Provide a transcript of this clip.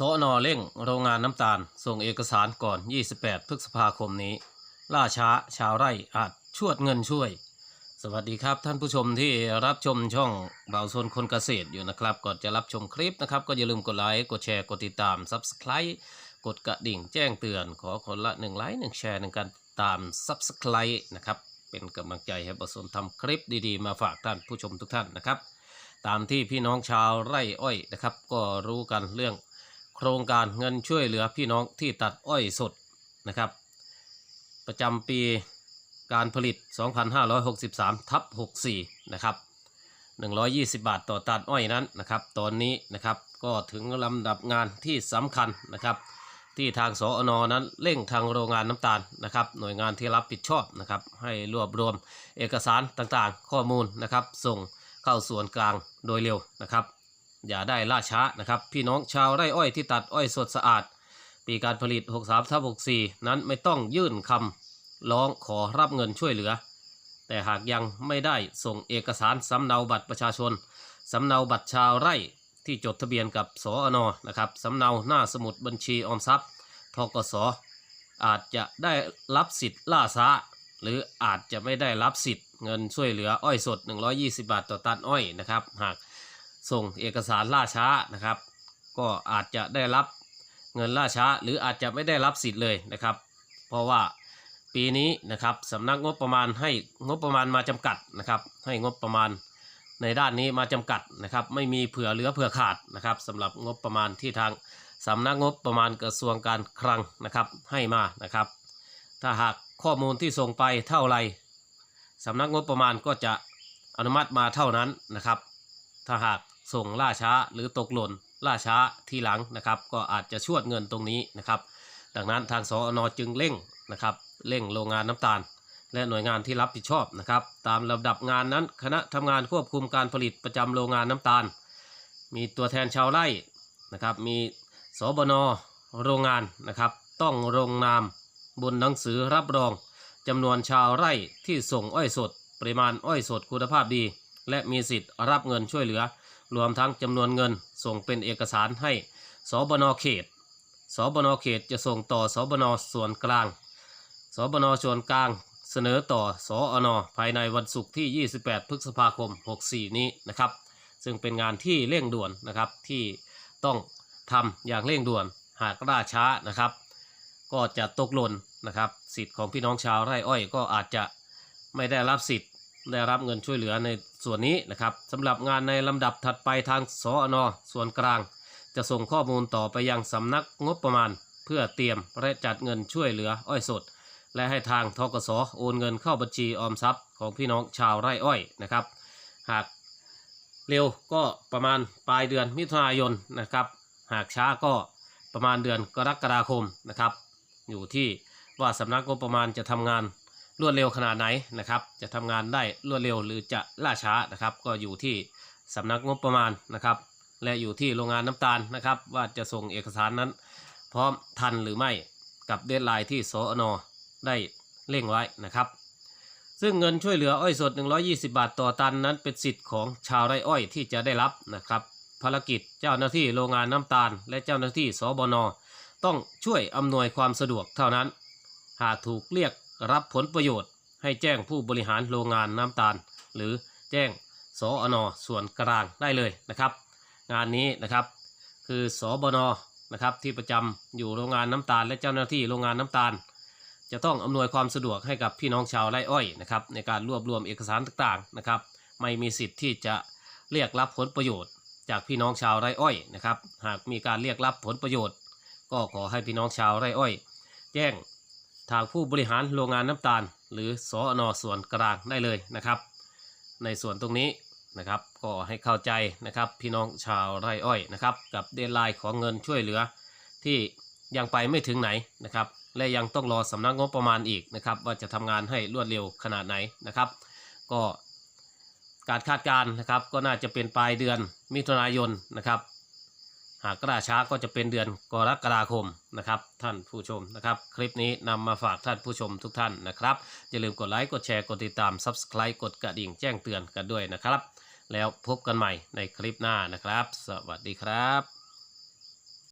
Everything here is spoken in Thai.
สอนอเร่งโรงงานน้ำตาล ส่งเอกสารก่อน 28 พฤษภาคมนี้ ล่าช้าชาวไร่อาจชวดเงินช่วย สวัสดีครับท่านผู้ชมที่รับชมช่องเบาโซนคนเกษตรอยู่นะครับ ก่อนจะรับชมคลิปนะครับ ก็อย่าลืมกดไลค์กดแชร์กดติดตาม Subscribe กดกระดิ่งแจ้งเตือน ขอคนละ1ไลค์1แชร์ในการตาม Subscribe นะครับเป็นกำลังใจให้เบาโซนทำคลิปดีๆ มาฝากท่านผู้ชมทุกท่านนะครับ ตามที่พี่น้องชาวไร่อ้อยนะครับ ก็รู้กันเรื่อง โครงการเงินช่วยเหลือพี่น้องที่ตัดอ้อยสดนะครับ ประจำปีการผลิต 2563 ทับ 64 นะครับ 120 บาทต่อตัดอ้อยนั้นนะครับ ตอนนี้นะครับก็ถึงลำดับงานที่สำคัญนะครับ ที่ทางสอนอนั้นเร่งทางโรงงานน้ำตาลนะครับ หน่วยงานที่รับผิดชอบนะครับ ให้รวบรวมเอกสารต่างๆ ข้อมูลนะครับ ส่งเข้าส่วนกลางโดยเร็วนะครับ อย่าได้ล่าช้านะครับ พี่น้องชาวไร่อ้อยที่ตัดอ้อยสดสะอาด ปีการผลิต 63ทับ64 นั้นไม่ต้องยื่นคำร้องขอรับเงินช่วยเหลือ แต่หากยังไม่ได้ส่งเอกสารสำเนาบัตรประชาชนสำเนาบัตรชาวไร่ที่จดทะเบียนกับสอนอนะครับสำเนาหน้าสมุดบัญชีออมทรัพย์ทกสอาจจะได้รับสิทธิ์ล่าช้า หรืออาจจะไม่ได้รับสิทธิ์เงินช่วยเหลืออ้อยสด 120 บาทต่อตันอ้อยนะครับ หาก ส่งเอกสารล่าช้านะครับ ก็อาจจะได้รับเงินล่าช้า หรืออาจจะไม่ได้รับสิทธิ์เลยนะครับ เพราะว่าปีนี้นะครับสำนักงบประมาณให้งบประมาณมาจำกัดนะครับ ให้งบประมาณในด้านนี้มาจำกัดนะครับ ไม่มีเผื่อเหลือเผื่อขาดนะครับสำหรับงบประมาณที่ทางสำนักงบประมาณกระทรวงการคลังนะครับให้มานะครับ ถ้าหากข้อมูลที่ส่งไปเท่าไรสำนักงบประมาณก็จะอนุมัติมาเท่านั้นนะครับ ถ้าหาก ส่งล่าช้าหรือตกหล่นล่าช้าทีหลังนะครับ ก็อาจจะชวดเงินตรงนี้นะครับ ดังนั้นทางสอนอจึงเร่งนะครับเร่งโรงงานน้ำตาล และหน่วยงานที่รับผิดชอบนะครับ ตามลำดับงานนั้นคณะทำงานควบคุมการผลิตประจำโรงงานน้ำตาล มีตัวแทนชาวไร่นะครับ มีสบนโรงงานนะครับ ต้องลงนามบนหนังสือรับรองจำนวนชาวไร่ที่ส่งอ้อยสด ปริมาณอ้อยสดคุณภาพดี และมีสิทธิ์รับเงินช่วยเหลือ รวมทั้งจำนวนเงินส่งเป็นเอกสารให้สบนเขตสบนเขตจะส่งต่อสบนส่วนกลางสบนส่วนกลางเสนอต่อสอนภายในวันศุกร์ที่ 28 พฤษภาคม 64 นี้นะครับ ซึ่งเป็นงานที่เร่งด่วนนะครับที่ต้องทำอย่างเร่งด่วนหากล่าช้านะครับ ก็จะตกหล่นนะครับ สิทธิ์ของพี่น้องชาวไร่อ้อยก็อาจจะไม่ได้รับสิทธิ์ ได้รับเงินช่วยเหลือในส่วนนี้นะครับสำหรับงานในลำดับถัดไปทางสอนอส่วนกลาง จะส่งข้อมูลต่อไปยังสำนักงบประมาณ เพื่อเตรียมและจัดเงินช่วยเหลืออ้อยสด และให้ทางทกสโอนเงินเข้าบัญชีออมทรัพย์ของพี่น้องชาวไร่อ้อยนะครับ หากเร็วก็ประมาณปลายเดือนมิถุนายนนะครับ หากช้าก็ประมาณเดือนกรกฎาคมนะครับ อยู่ที่ว่าสำนักงบประมาณจะทำงาน รวดเร็วขนาดไหนนะครับ จะทำงานได้รวดเร็วหรือจะล่าช้านะครับ ก็อยู่ที่สำนักงบประมาณนะครับ และอยู่ที่โรงงานน้ำตาลนะครับ ว่าจะส่งเอกสารนั้น พร้อมทันหรือไม่กับเดดไลน์ที่สอนอได้เร่งไว้นะครับ ซึ่งเงินช่วยเหลืออ้อยสด 120 บาทต่อตันนั้นเป็นสิทธิ์ของชาวไร่อ้อยที่จะได้รับนะครับ ภารกิจเจ้าหน้าที่โรงงานน้ำตาล และเจ้าหน้าที่สบนต้องช่วยอำนวยความสะดวกเท่านั้น หากถูกเรียก รับผลประโยชน์ให้แจ้งผู้บริหารโรงงานน้ำตาล หรือแจ้งสออนอส่วนกลางได้เลยนะครับ งานนี้นะครับคือสอบนนะครับที่ประจำอยู่โรงงานน้ำตาล และเจ้าหน้าที่โรงงานน้ำตาล จะต้องอำนวยความสะดวกให้กับพี่น้องชาวไร่อ้อยนะครับในการรวบรวมเอกสารต่างๆนะครับไม่มีสิทธิ์ที่จะเรียกรับผลประโยชน์ จากพี่น้องชาวไร่อ้อยนะครับหากมีการเรียกรับผลประโยชน์ ก็ขอให้พี่น้องชาวไร่อ้อย แจ้ง ทางผู้บริหารโรงงานน้ำตาล หรือสอนอส่วนกลางได้เลยนะครับ ในส่วนตรงนี้นะครับก็ให้เข้าใจนะครับพี่น้องชาวไร่อ้อยนะครับกับเดนไลน์ของเงินช่วยเหลือ ที่ยังไปไม่ถึงไหนนะครับและยังต้องรอสำนักงบประมาณอีกนะครับว่าจะทำงานให้รวดเร็วขนาดไหนนะครับ ก็การคาดการณ์นะครับก็น่าจะเป็นปลายเดือนมิถุนายนนะครับ หากล่าช้าก็จะเป็นเดือนกรกฎาคมนะครับ ท่านผู้ชมนะครับ คลิปนี้นำมาฝากท่านผู้ชมทุกท่านนะครับ อย่าลืมกดไลค์กดแชร์กดติดตาม Subscribe กดกระดิ่งแจ้งเตือนกันด้วยนะครับ แล้วพบกันใหม่ในคลิปหน้านะครับ สวัสดีครับ